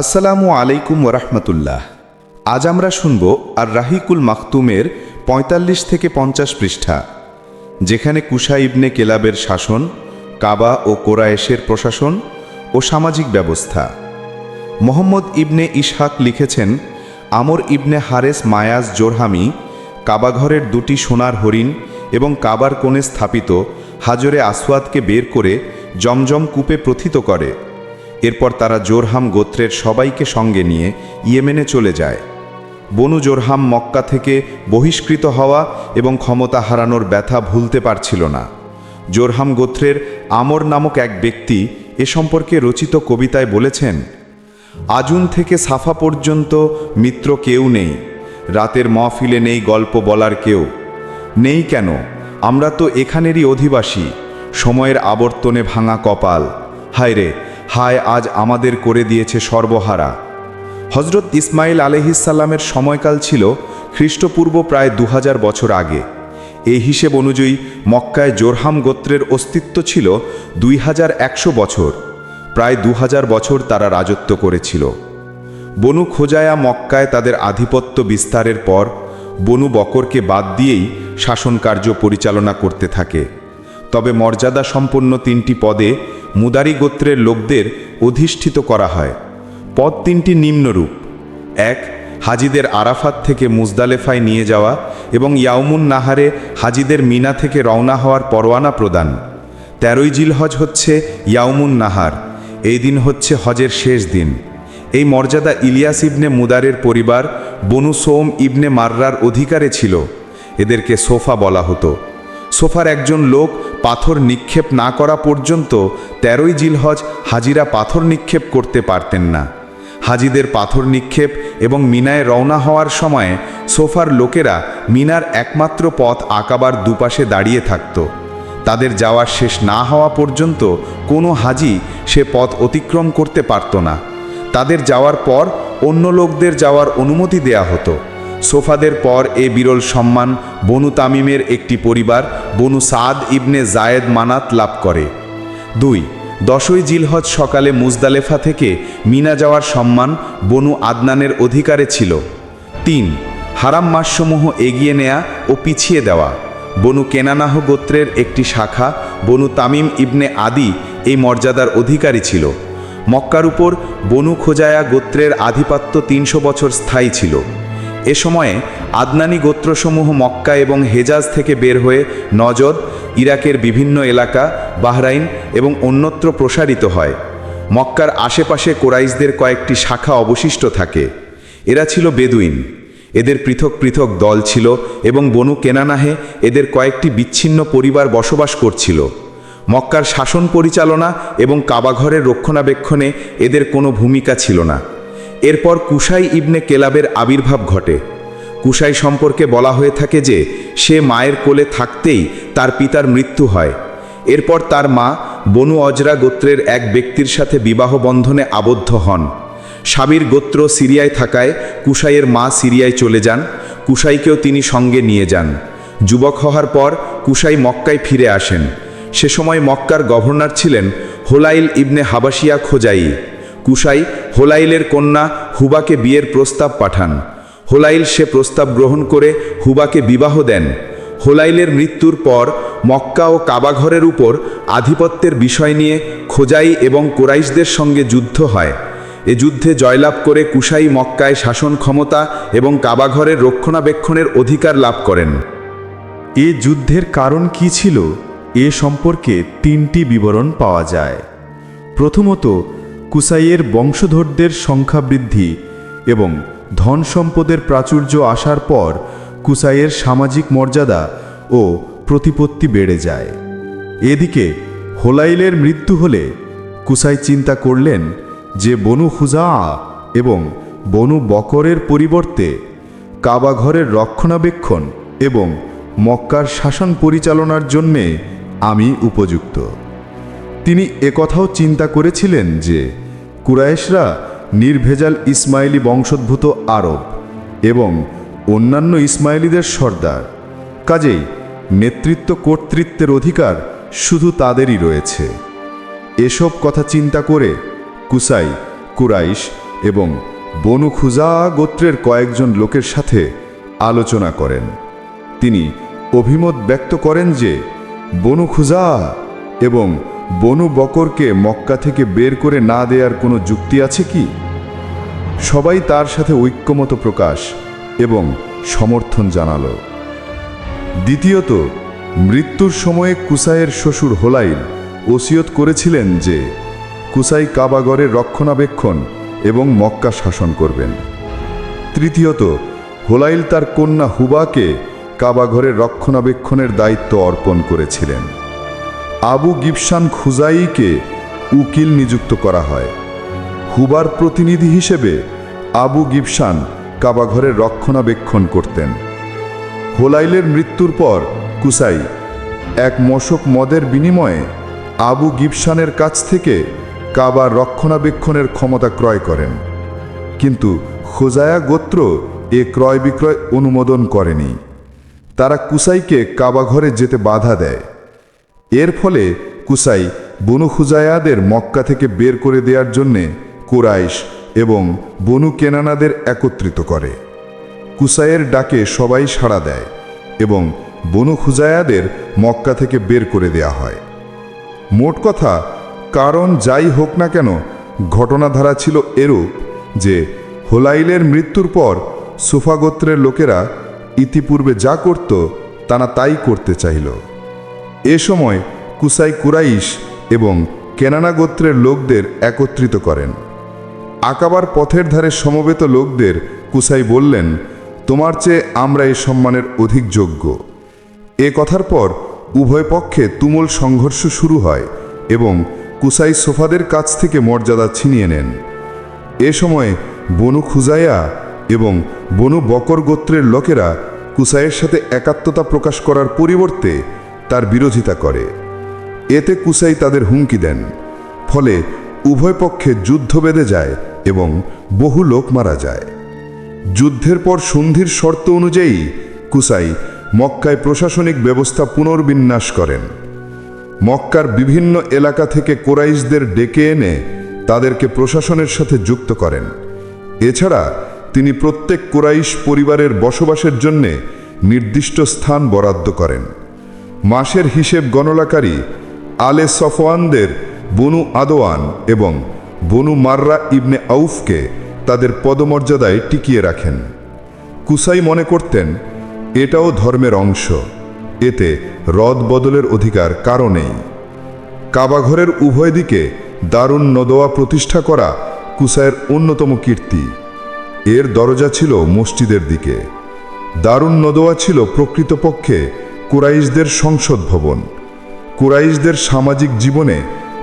আসসালামু আলাইকুম ওরহমতুল্লাহ। আজ আমরা শুনব আর রাহিকুল মাখতুমের ৪৫ থেকে পঞ্চাশ পৃষ্ঠা, যেখানে কুশা ইবনে কেলাবের শাসন, কাবা ও কোরায়েশের প্রশাসন ও সামাজিক ব্যবস্থা। মোহাম্মদ ইবনে ইসহাক লিখেছেন, আমর ইবনে হারেস মায়াজ জোরহামি কাবাঘরের দুটি সোনার হরিণ এবং কাবার কোণে স্থাপিত হাজরে আসওয়াদকে বের করে জমজম কূপে প্রথিত করে। এরপর তারা জোরহাম গোত্রের সবাইকে সঙ্গে নিয়ে ইয়েমেনে চলে যায়। বনু জোরহাম মক্কা থেকে বহিষ্কৃত হওয়া এবং ক্ষমতা হারানোর ব্যথা ভুলতে পারছিল না। জোরহাম গোত্রের আমর নামক এক ব্যক্তি এ সম্পর্কে রচিত কবিতায় বলেছেন, আজুন থেকে সাফা পর্যন্ত মিত্র কেউ নেই, রাতের মহফিলে নেই গল্প বলার কেউ। নেই কেন? আমরা তো এখানেরই অধিবাসী, সময়ের আবর্তনে ভাঙা কপাল। হায় রে হায়, আজ আমাদের করে দিয়েছে সর্বহারা। হজরত ইসমাইল আলহিসাল্লামের সময়কাল ছিল খ্রিস্টপূর্ব প্রায় দু হাজার বছর আগে। এই হিসেব অনুযায়ী মক্কায় জোরহাম গোত্রের অস্তিত্ব ছিল দুই হাজার একশো বছর। প্রায় দু হাজার বছর তারা রাজত্ব করেছিল। বনু খোজায়া মক্কায় তাদের আধিপত্য বিস্তারের পর বনু বকরকে বাদ দিয়েই শাসনকার্য পরিচালনা করতে থাকে। তবে মর্যাদা সম্পন্ন তিনটি পদে মুদারি গোত্রের লোকদের অধিষ্ঠিত করা হয়। পদ তিনটি নিম্নরূপ। এক, হাজিদের আরাফাত থেকে মুজদালেফায় নিয়ে যাওয়া এবং ইয়াউমুন নাহারে হাজিদের মিনা থেকে রওনা হওয়ার পরোয়ানা প্রদান। তেরোই জিলহজ হচ্ছে ইয়াউমুন নাহার। এই দিন হচ্ছে হজের শেষ দিন। এই মর্যাদা ইলিয়াস ইবনে মুদারের পরিবার বনু সোম ইবনে মাররার অধিকারে ছিল। এদেরকে সোফা বলা হতো। সোফার একজন লোক পাথর নিক্ষেপ না করা পর্যন্ত তেরোই জিলহজ হাজিরা পাথর নিক্ষেপ করতে পারতেন না। হাজিদের পাথর নিক্ষেপ এবং মিনায় রওনা হওয়ার সময়ে সোফার লোকেরা মিনার একমাত্র পথ আঁকাবার দুপাশে দাঁড়িয়ে থাকত। তাদের যাওয়ার শেষ না হওয়া পর্যন্ত কোনো হাজি সে পথ অতিক্রম করতে পারত না। তাদের যাওয়ার পর অন্য লোকদের যাওয়ার অনুমতি দেয়া হতো। সোফাদের পর এ বিরল সম্মান বনু তামিমের একটি পরিবার, বনু সাদ ইবনে জায়েদ মানাত লাভ করে। দুই, দশই জিলহজ সকালে মুজদালেফা থেকে মিনা যাওয়ার সম্মান বনু আদনানের অধিকারে ছিল। তিন, হারাম মাসসমূহ এগিয়ে নেয়া ও পিছিয়ে দেওয়া। বনু কেনানাহ গোত্রের একটি শাখা, বনু তামিম ইবনে আদি এই মর্যাদার অধিকারী ছিল। মক্কার উপর বনু খোজায়া গোত্রের আধিপত্য তিনশো বছর স্থায়ী ছিল। এ সময়ে আদনানি গোত্রসমূহ মক্কা এবং হেজাজ থেকে বের হয়ে নজদ ইরাকের বিভিন্ন এলাকা, বাহরাইন এবং অন্যত্র প্রসারিত হয়। মক্কার আশেপাশে কোরাইশদের কয়েকটি শাখা অবশিষ্ট থাকে। এরা ছিল বেদুইন। এদের পৃথক পৃথক দল ছিল এবং বনু কেনানাহে এদের কয়েকটি বিচ্ছিন্ন পরিবার বসবাস করছিল। মক্কার শাসন পরিচালনা এবং কাবাঘরের রক্ষণাবেক্ষণে এদের কোনো ভূমিকা ছিল না। এরপর কুশাই ইবনে কেলাবের আবির্ভাব ঘটে। কুশাই সম্পর্কে বলা হয়ে থাকে যে, সে মায়ের কোলে থাকতেই তার পিতার মৃত্যু হয়। এরপর তার মা বনু অজরা গোত্রের এক ব্যক্তির সাথে বিবাহ বন্ধনে আবদ্ধ হন। সাবির গোত্র সিরিয়ায় থাকায় কুশাইয়ের মা সিরিয়ায় চলে যান। কুশাইকেও তিনি সঙ্গে নিয়ে যান। যুবক হওয়ার পর কুশাই মক্কায় ফিরে আসেন। সে সময় মক্কার গভর্নর ছিলেন হোলাইল ইবনে হাবাসিয়া খোজাই। কুশাই হোলাইলের কন্যা হুবাকে বিয়ের প্রস্তাব পাঠান। হোলাইল সে প্রস্তাব গ্রহণ করে হুবাকে বিবাহ দেন। হোলাইলের মৃত্যুর পর মক্কা ও কাবাঘরের উপর আধিপত্যের বিষয় নিয়ে খোজাই এবং কোরাইশদের সঙ্গে যুদ্ধ হয়। এ যুদ্ধে জয়লাভ করে কুশাই মক্কায় শাসন ক্ষমতা এবং কাবাঘরের রক্ষণাবেক্ষণের অধিকার লাভ করেন। এ যুদ্ধের কারণ কি ছিল? এ সম্পর্কে তিনটি বিবরণ পাওয়া যায়। প্রথমত কুসাইয়ের বংশধরদের সংখ্যা বৃদ্ধি এবং ধন সম্পদের প্রাচুর্য আসার পর কুসাইয়ের সামাজিক মর্যাদা ও প্রতিপত্তি বেড়ে যায়। এদিকে হোলাইলের মৃত্যু হলে কুসাই চিন্তা করলেন যে বনু খুজা এবং বনু বকরের পরিবর্তে কাবাঘরের রক্ষণাবেক্ষণ এবং মক্কার শাসন পরিচালনার জন্যে আমি উপযুক্ত। তিনি একথাও চিন্তা করেছিলেন যে কুরায়েশরা নির্ভেজাল ইসমাইলি বংশোদ্ভূত আরব এবং অন্যান্য ইসমাইলিদের সর্দার। কাজেই নেতৃত্ব কর্তৃত্বের অধিকার শুধু তাদেরই রয়েছে। এসব কথা চিন্তা করে কুসাই, কুরাইশ এবং বনু খুজা গোত্রের কয়েকজন লোকের সাথে আলোচনা করেন। তিনি অভিমত ব্যক্ত করেন যে বনু খুজা এবং বনু বকরকে মক্কা থেকে বের করে না দেওয়ার কোনো যুক্তি আছে কি? সবাই তার সাথে ঐক্যমত প্রকাশ এবং সমর্থন জানাল। দ্বিতীয়ত, মৃত্যুর সময়ে কুসাইয়ের শ্বশুর হোলাইল ওসিয়ত করেছিলেন যে কুসাই কাবাগরের রক্ষণাবেক্ষণ এবং মক্কা শাসন করবেন। তৃতীয়ত, হোলাইল তার কন্যা হুবাকে কাবাঘরের রক্ষণাবেক্ষণের দায়িত্ব অর্পণ করেছিলেন। আবু গিবসান খুজাইকে উকিল নিযুক্ত করা হয়। হুবার প্রতিনিধি হিসেবে আবু গিবসান কাবাঘরের রক্ষণাবেক্ষণ করতেন। হোলাইলের মৃত্যুর পর কুসাই এক মশক মদের বিনিময়ে আবু গিবসানের কাছ থেকে কাবার রক্ষণাবেক্ষণের ক্ষমতা ক্রয় করেন। কিন্তু খোজায়া গোত্র এ ক্রয় বিক্রয় অনুমোদন করেনি। তারা কুসাইকে কাবাঘরে যেতে বাধা দেয়। এর ফলে কুসাই বনু খুজায়াদের মক্কা থেকে বের করে দেওয়ার জন্যে কুরাইশ এবং বনু কেনানাদের একত্রিত করে। কুসাইয়ের ডাকে সবাই সাড়া দেয় এবং বনু খুজায়াদের মক্কা থেকে বের করে দেয়া হয়। মোট কথা, কারণ যাই হোক না কেন, ঘটনাধারা ছিল এরূপ যে হোলাইলের মৃত্যুর পর সুফা গোত্রের লোকেরা ইতিপূর্বে যা করত তারা তাই করতে চাইল। এ সময় কুসাই কুরাইশ এবং কেনানা গোত্রের লোকদের একত্রিত করেন। আকাবার পথের ধারে সমবেত লোকদের কুসাই বললেন, তোমার চেয়ে আমরা এই সম্মানের অধিক যোগ্য। এ কথার পর উভয় পক্ষে তুমুল সংঘর্ষ শুরু হয় এবং কুসাই সোফাদের কাছ থেকে মর্যাদা ছিনিয়ে নেন। এ সময় বনু খুজাইয়া এবং বনু বকর গোত্রের লোকেরা কুসাইয়ের সাথে একাত্মতা প্রকাশ করার পরিবর্তে তার বিরোধিতা করে। এতে কুসাই তাদের হুমকি দেন। ফলে উভয় পক্ষে যুদ্ধ বেঁধে যায় এবং বহু লোক মারা যায়। যুদ্ধের পর সন্ধির শর্ত অনুযায়ী কুসাই মক্কায় প্রশাসনিক ব্যবস্থা পুনর্বিন্যাস করেন। মক্কার বিভিন্ন এলাকা থেকে কোরাইশদের ডেকে এনে তাদেরকে প্রশাসনের সাথে যুক্ত করেন। এছাড়া তিনি প্রত্যেক কোরাইশ পরিবারের বসবাসের জন্যে নির্দিষ্ট স্থান বরাদ্দ করেন। মাসের হিসেব গণনাকারী আলে সফওয়ানদের বনু আদোয়ান এবং বনু মাররা ইবনে আউফকে তাদের পদমর্যাদায় টিকিয়ে রাখেন। কুসাই মনে করতেন, এটাও ধর্মের অংশ, এতে রদ বদলের অধিকার কারও নেই। কাবাঘরের উভয় দিকে দারুণ নদোয়া প্রতিষ্ঠা করা কুসাইয়ের অন্যতম কীর্তি। এর দরজা ছিল মসজিদের দিকে। দারুণ নদোয়া ছিল প্রকৃতপক্ষে কুরাইশদের সংসদ ভবন। কুরাইশদের সামাজিক জীবনে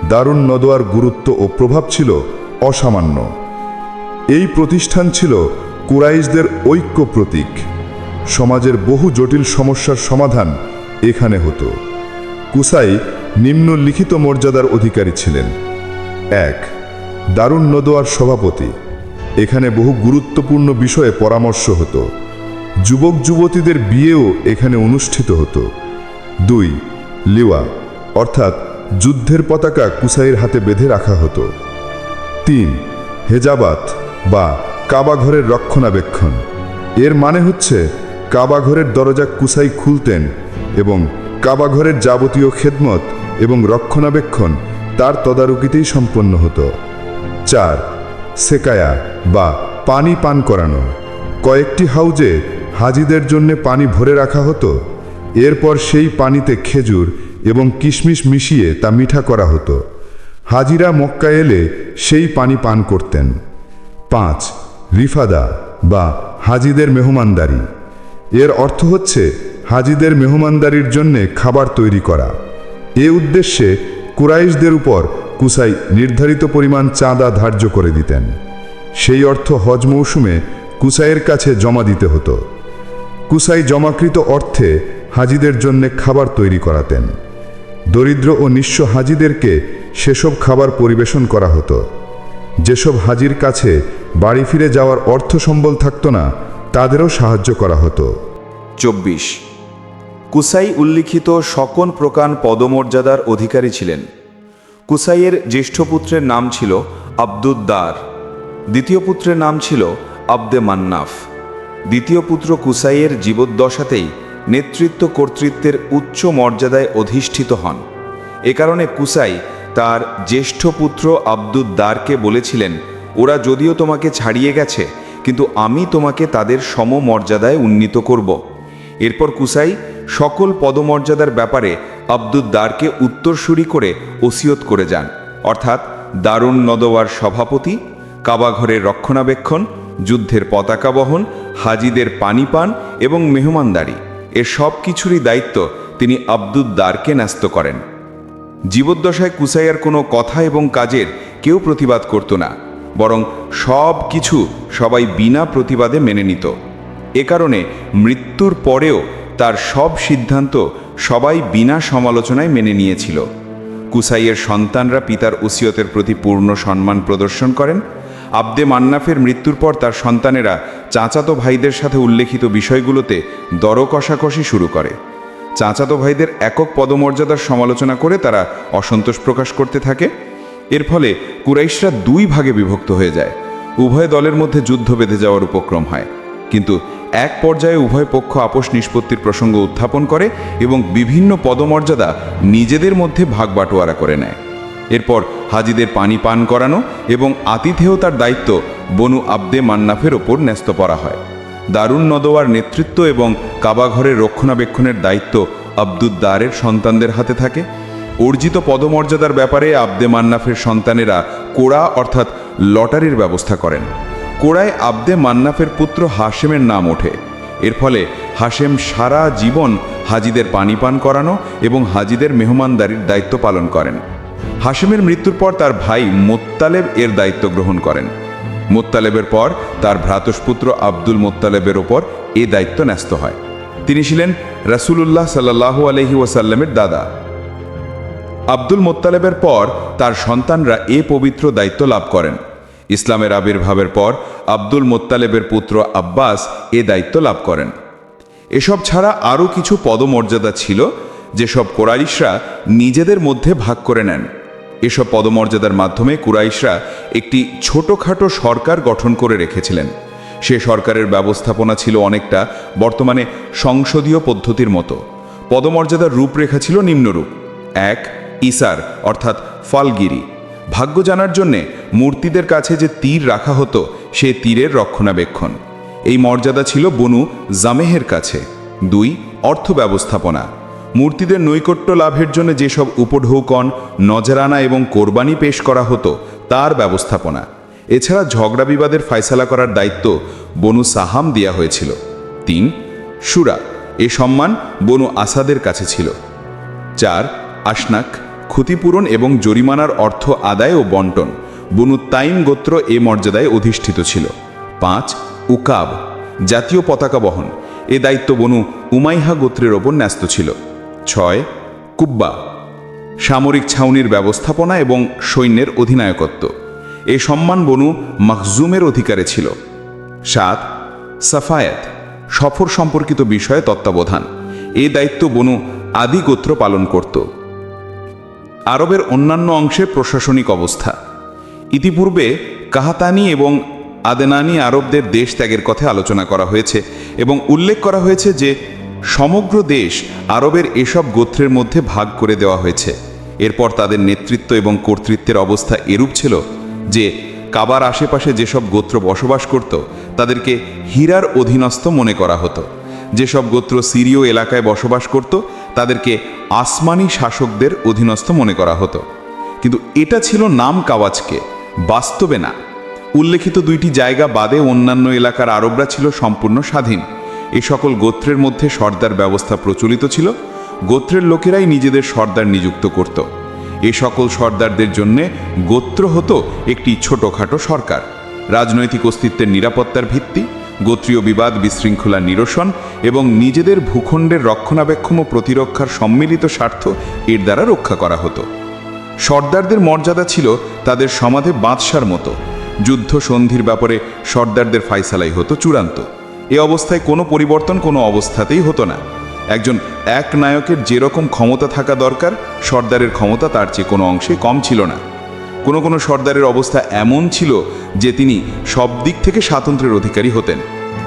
দারুণ নদোয়ার গুরুত্ব ও প্রভাব ছিল অসামান্য। এই প্রতিষ্ঠান ছিল কুরাইশদের ঐক্য প্রতীক। সমাজের বহু জটিল সমস্যার সমাধান এখানে হতো। কুসাই নিম্নলিখিত মর্যাদার অধিকারী ছিলেন। এক, দারুণ নদোয়ার সভাপতি। এখানে বহু গুরুত্বপূর্ণ বিষয়ে পরামর্শ হতো। যুবক যুবতীদের বিয়েও এখানে অনুষ্ঠিত হতো। দুই, লিওয়া, অর্থাৎ যুদ্ধের পতাকা কুসাইয়ের হাতে বেঁধে রাখা হতো। তিন, হেজাবাত বা কাবাঘরের রক্ষণাবেক্ষণ। এর মানে হচ্ছে কাবাঘরের দরজা কুসাই খুলতেন এবং কাবাঘরের যাবতীয় খেদমত এবং রক্ষণাবেক্ষণ তার তদারকিতেই সম্পন্ন হতো। চার, সেকায়া বা পানি পান করানো। কয়েকটি হাউজে হাজিদের জন্য পানি ভরে রাখা হতো, এরপর সেই পানিতে খেজুর এবং কিশমিশ মিশিয়ে তা মিঠা করা হতো। হাজিরা মক্কা এলে সেই পানি পান করতেন। পাঁচ, রিফাদা বা হাজিদের মেহমানদারি। এর অর্থ হচ্ছে হাজিদের মেহমানদারির জন্যে খাবার তৈরি করা। এ উদ্দেশ্যে কুরাইশদের উপর কুসাই নির্ধারিত পরিমাণ চাঁদা ধার্য করে দিতেন। সেই অর্থ হজ মৌসুমে কুসাইয়ের কাছে জমা দিতে হতো। কুসাই জমাকৃত অর্থে হাজিদের জন্যে খাবার তৈরি করাতেন। দরিদ্র ও নিঃস্ব হাজিদেরকে সেসব খাবার পরিবেশন করা হতো। যেসব হাজির কাছে বাড়ি ফিরে যাওয়ার অর্থ সম্বল থাকতো না, তাদেরও সাহায্য করা হতো। চব্বিশ। কুসাই উল্লিখিত সকন প্রকার পদমর্যাদার অধিকারী ছিলেন। কুসাইয়ের জ্যেষ্ঠ পুত্রের নাম ছিল আব্দুদ্দার। দ্বিতীয় পুত্রের নাম ছিল আব্দে মান্নাফ। দ্বিতীয় পুত্র কুসাইয়ের জীবদ্দশাতেই নেতৃত্ব কর্তৃত্বের উচ্চ মর্যাদায় অধিষ্ঠিত হন। এ কারণে কুসাই তার জ্যেষ্ঠ পুত্র আব্দুদ্দারকে বলেছিলেন, ওরা যদিও তোমাকে ছাড়িয়ে গেছে, কিন্তু আমি তোমাকে তাদের সমমর্যাদায় উন্নীত করব। এরপর কুসাই সকল পদমর্যাদার ব্যাপারে আব্দুদ্দারকে উত্তরসূরি করে ওসিয়ত করে যান। অর্থাৎ দারুণ নদওয়ার সভাপতি, কাবাঘরের রক্ষণাবেক্ষণ, যুদ্ধের পতাকা বহন হাজিদের পানি পান এবং মেহমানদারি এর সব কিছুরই দায়িত্ব তিনি আব্দুদ্দারকে ন্যস্ত করেন। জীবদ্দশায় কুসাইয়ার কোনো কথা এবং কাজের কেউ প্রতিবাদ করত না, বরং সব কিছু সবাই বিনা প্রতিবাদে মেনে নিত। এ কারণে মৃত্যুর পরেও তার সব সিদ্ধান্ত সবাই বিনা সমালোচনায় মেনে নিয়েছিল। কুসাইয়ের সন্তানরা পিতার উসিয়তের প্রতি পূর্ণ সম্মান প্রদর্শন করেন। আব্দে মান্নাফের মৃত্যুর পর তার সন্তানেরা চাচাতো ভাইদের সাথে উল্লেখিত বিষয়গুলোতে দর কষাকষি শুরু করে। চাচাতো ভাইদের একক পদমর্যাদার সমালোচনা করে তারা অসন্তোষ প্রকাশ করতে থাকে। এর ফলে কুরাইশরা দুই ভাগে বিভক্ত হয়ে যায়। উভয় দলের মধ্যে যুদ্ধ বেঁধে যাওয়ার উপক্রম হয়। কিন্তু এক পর্যায়ে উভয় পক্ষ আপোষ নিষ্পত্তির প্রসঙ্গ উত্থাপন করে এবং বিভিন্ন পদমর্যাদা নিজেদের মধ্যে ভাগ বাটোয়ারা করে নেয়। এরপর হাজিদের পানি পান করানো এবং আতিথেয়তার দায়িত্ব বনু আব্দে মান্নাফের ওপর ন্যস্ত করা হয়। দারুণ নদোয়ার নেতৃত্ব এবং কাবাঘরের রক্ষণাবেক্ষণের দায়িত্ব আব্দুদ্দারের সন্তানদের হাতে থাকে। অর্জিত পদমর্যাদার ব্যাপারে আব্দে মান্নাফের সন্তানেরা কোড়া অর্থাৎ লটারির ব্যবস্থা করেন। কোড়ায় আব্দে মান্নাফের পুত্র হাশেমের নাম ওঠে। এর ফলে হাশেম সারা জীবন হাজিদের পানি পান করানো এবং হাজিদের মেহমানদারির দায়িত্ব পালন করেন। হাশেমের মৃত্যুর পর তার ভাই মোত্তালেব এর দায়িত্ব গ্রহণ করেন। মোত্তালেবের পর তার ভ্রাতস্পুত্র আব্দুল মোত্তালেবের ওপর এ দায়িত্ব ন্যস্ত হয়। তিনি ছিলেন রাসূলুল্লাহ সাল্লাহ আলহি ওয়াসাল্লামের দাদা। আব্দুল মোত্তালেবের পর তার সন্তানরা এ পবিত্র দায়িত্ব লাভ করেন। ইসলামের আবির্ভাবের পর আব্দুল মোত্তালেবের পুত্র আব্বাস এ দায়িত্ব লাভ করেন। এসব ছাড়া আরও কিছু পদমর্যাদা ছিল যেসব কোরাইশরা নিজেদের মধ্যে ভাগ করে নেন। এসব পদমর্যাদার মাধ্যমে কুরাইশরা একটি ছোটোখাটো সরকার গঠন করে রেখেছিলেন। সে সরকারের ব্যবস্থাপনা ছিল অনেকটা বর্তমানে সংসদীয় পদ্ধতির মতো। পদমর্যাদার রূপরেখা ছিল নিম্নরূপ। এক, ইসার, অর্থাৎ ফালগিরি। ভাগ্য জানার জন্যে মূর্তিদের কাছে যে তীর রাখা হতো, সে তীরের রক্ষণাবেক্ষণ। এই মর্যাদা ছিল বনু জামেহের কাছে। দুই অর্থ ব্যবস্থাপনা মূর্তিদের নৈকট্য লাভের জন্য যেসব উপঢৌকন, নজরানা এবং কোরবানি পেশ করা হতো, তার ব্যবস্থাপনা। এছাড়া ঝগড়া বিবাদের ফায়সালা করার দায়িত্ব বনু সাহাম দেওয়া হয়েছিল। তিন, সুরা। এ সম্মান বনু আসাদের কাছে ছিল। চার, আশনাক, ক্ষতিপূরণ এবং জরিমানার অর্থ আদায় ও বন্টন। বনু তাইম গোত্র এ মর্যাদায় অধিষ্ঠিত ছিল। পাঁচ, উকাব, জাতীয় পতাকা বহন। এ দায়িত্ব বনু উমাইহা গোত্রের ওপর ন্যস্ত ছিল। ছয়, কুব্বা, সামরিক ছাউনির ব্যবস্থাপনা এবং সৈন্যের অধিনায়কত্ব। এ সম্মান বনু মখজুমের অধিকারে ছিল। সাত, সাফায়াত, সফর সম্পর্কিত বিষয়ে তত্ত্বাবধান। এ দায়িত্ব বনু আদি গোত্র পালন করত। আরবের অন্যান্য অংশে প্রশাসনিক অবস্থা। ইতিপূর্বে কাহাতানি এবং আদেনানি আরবদের দেশ ত্যাগের কথা আলোচনা করা হয়েছে এবং উল্লেখ করা হয়েছে যে সমগ্র দেশ আরবের এসব গোত্রের মধ্যে ভাগ করে দেওয়া হয়েছে। এরপর তাদের নেতৃত্ব এবং কর্তৃত্বের অবস্থা এরূপ ছিল যে, কাবার আশেপাশে যেসব গোত্র বসবাস করত, তাদেরকে হীরার অধীনস্থ মনে করা হতো। যেসব গোত্র সিরীয় এলাকায় বসবাস করত, তাদেরকে আসমানি শাসকদের অধীনস্থ মনে করা হতো। কিন্তু এটা ছিল নাম কাওয়াজকে, বাস্তবে না। উল্লেখিত দুইটি জায়গা বাদে অন্যান্য এলাকার আরবরা ছিল সম্পূর্ণ স্বাধীন। এ সকল গোত্রের মধ্যে সর্দার ব্যবস্থা প্রচলিত ছিল। গোত্রের লোকেরাই নিজেদের সর্দার নিযুক্ত করত। এ সকল সর্দারদের জন্যে গোত্র হতো একটি ছোটোখাটো সরকার। রাজনৈতিক অস্তিত্বের নিরাপত্তার ভিত্তি, গোত্রীয় বিবাদ বিশৃঙ্খলা নিরসন এবং নিজেদের ভূখণ্ডের রক্ষণাবেক্ষণ ও প্রতিরক্ষার সম্মিলিত স্বার্থ এর দ্বারা রক্ষা করা হতো। সর্দারদের মর্যাদা ছিল তাদের সমাধে বাদশার মতো। যুদ্ধ সন্ধির ব্যাপারে সর্দারদের ফাইসালাই হতো চূড়ান্ত। এ অবস্থায় কোনো পরিবর্তন কোনো অবস্থাতেই হতো না। একজন এক নায়কের যেরকম ক্ষমতা থাকা দরকার, সর্দারের ক্ষমতা তার চেয়ে কোনো অংশে কম ছিল না। কোনো কোনো সর্দারের অবস্থা এমন ছিল যে তিনি সব দিক থেকে স্বাতন্ত্র্যের অধিকারী হতেন।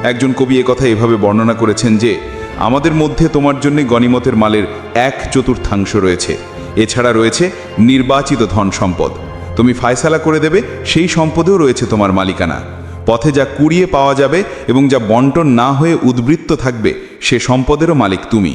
একজন কবি কথা এভাবে বর্ণনা করেছেন যে, আমাদের মধ্যে তোমার জন্য গনিমতের মালের এক চতুর্থাংশ রয়েছে। এছাড়া রয়েছে নির্বাচিত ধন সম্পদ। তুমি ফায়সালা করে দেবে, সেই সম্পদেও রয়েছে তোমার মালিকানা। পথে যা কুড়িয়ে পাওয়া যাবে এবং যা বন্টন না হয়ে উদ্বৃত্ত থাকবে, সে সম্পদেরও মালিক তুমি।